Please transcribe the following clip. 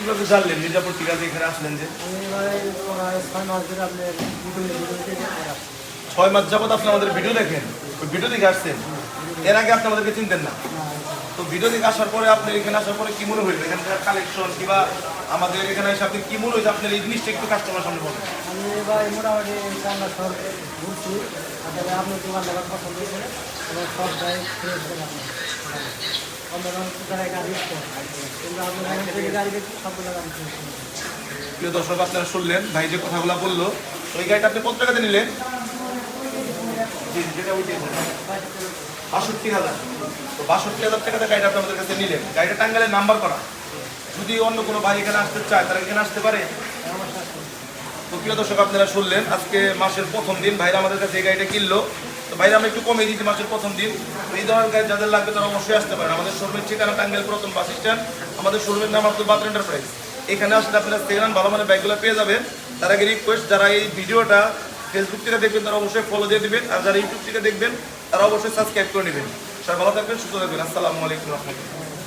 কীভাবে জানলেন? মির্জাপুর যে এখানে আসলেন যে? ছয় মাস যাবত আপনি আমাদের ভিডিও দেখেন। ওই ভিডিও দেখে আসছেন? এর আগে আপনি আমাদেরকে চিনতেন না? তো ভিডিও দেখে আসার পরে আপনি এখানে আসার পরে কি মনে হইল? এখানকার কালেকশন কিংবা আমাদের এখানে এসে আপনি কি মনে হয়েছে আপনার এই জিনিসটা একটু কাস্টমার সামনে বলেন। আমি এবার মোটামুটি ঘুরছি। আপনার দোকান দোকান পছন্দ করে এবং সব যাই প্রিয় দর্শক, আপনারা শুনলেন, ভাই যে কথাগুলো বলল এই গাড়িটা আপনি কত টাকাতে নিলেন। বাষট্টি হাজার। তো বাষট্টি হাজার টাকাতে গাড়িটা আপনি আমাদের কাছে নিলেন। গাড়িটা টাঙ্গালে নাম্বার করা। যদি অন্য কোনো ভাই এখানে আসতে চায়, তারা এখানে আসতে পারে। তো প্রিয় দর্শক, আপনারা শুনলেন, আজকে মাসের প্রথম দিন ভাইরা আমাদের কাছে এই গাড়িটা কিনলো। তো ভাইরা আমরা একটু কমিয়ে দিয়েছি মাসের প্রথম দিন। এই ধরনের যাদের লাগবে তারা অবশ্যই আসতে পারেন। আমাদের শোরুমের ঠিকানা টাঙ্গাইল প্রথম বাস স্ট্যান্ড। আমাদের শোরুমের নাম আব্দুল বাতর এন্টারপ্রাইজ। এখানে আসলে আপনারা সেকেন্ড ভালো মানে ব্যাগগুলো পেয়ে যাবেন। তার আগে রিকোয়েস্ট যারা এই ভিডিওটা ফেসবুক থেকে দেখবেন, তারা অবশ্যই ফলো দিয়ে দেবেন। আর যারা ইউটিউব থেকে দেখবেন, তারা অবশ্যই সাবস্ক্রাইব করে নেবেন। সবাই ভালো থাকবেন, সুস্থ থাকবেন। আসসালামু আলাইকুম রহমতুল্লাহ।